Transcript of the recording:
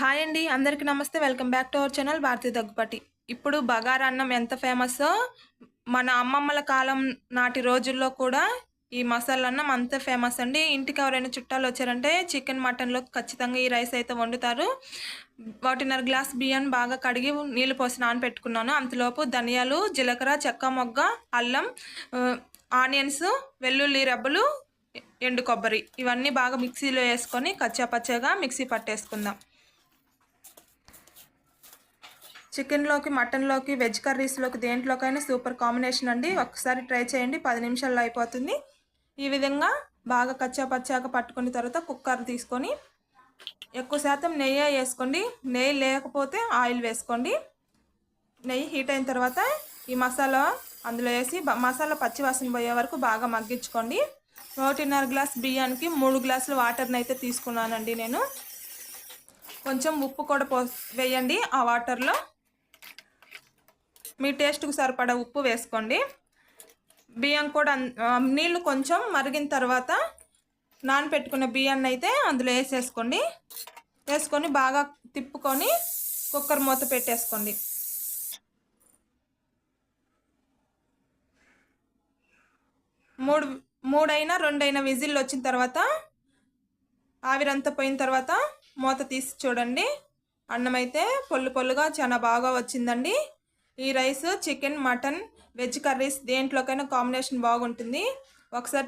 Hi అండి అందరికీ నమస్తే. Welcome back to our channel Bharathi Daggubati. ఇప్పుడు బగారా అన్నం ఎంత ఫేమస్ మన అమ్మమ్మల కాలం నాటి రోజుల్లో కూడా ఈ మసాలా అన్నం అంత ఫేమస్ అండి. ఇంటికి ఎవరైనా చుట్టాలు వచ్చారంటే చికెన్ మటన్లో ఖచ్చితంగా ఈ రైస్ అయితే వండుతారు. ఒకటిన్నర గ్లాస్ బియ్యాన్ని బాగా కడిగి నీళ్ళు పోసి నానపెట్టుకున్నాను. అంతలోపు ధనియాలు జీలకర్ర చెక్క మొగ్గ అల్లం ఆనియన్స్ వెల్లుల్లి రెబ్బలు ఎండు కొబ్బరి ఇవన్నీ బాగా మిక్సీలో వేసుకొని కచ్చా పచ్చగా మిక్సీ పట్టేసుకుందాం. చికెన్లోకి మటన్లోకి వెజ్ కర్రీస్లోకి దేంట్లోకైనా సూపర్ కాంబినేషన్ అండి. ఒకసారి ట్రై చేయండి. పది నిమిషాల్లో అయిపోతుంది. ఈ విధంగా బాగా కచ్చా పచ్చాగా పట్టుకున్న తర్వాత కుక్కర్ తీసుకొని ఎక్కువ శాతం నెయ్యి వేసుకోండి. నెయ్యి లేకపోతే ఆయిల్ వేసుకోండి. నెయ్యి హీట్ అయిన తర్వాత ఈ మసాలా అందులో వేసి మసాలా పచ్చివాసన పోయే వరకు బాగా మగ్గించుకోండి. ఒకటిన్నర గ్లాస్ బియ్యానికి మూడు గ్లాసులు వాటర్ని అయితే తీసుకున్నానండి నేను. కొంచెం ఉప్పు కూడా పో వేయండి ఆ వాటర్లో. మీ టేస్ట్కి సరిపడా ఉప్పు వేసుకోండి. బియ్యం కూడా నీళ్ళు కొంచెం మరిగిన తర్వాత నానపెట్టుకున్న బియ్యాన్ని అయితే అందులో వేసేసుకోండి. వేసుకొని బాగా తిప్పుకొని కుక్కర్ మూత పెట్టేసుకోండి. మూడు మూడైనా రెండైనా విజిల్ వచ్చిన తర్వాత ఆవిరంతా పోయిన తర్వాత మూత తీసి చూడండి. అన్నం అయితే పొల్లు పొల్లుగా చాలా బాగా వచ్చిందండి. ఈ rice chicken mutton veg curries దేంట్లోకైనా combination బాగుంటుంది. ఒకసారి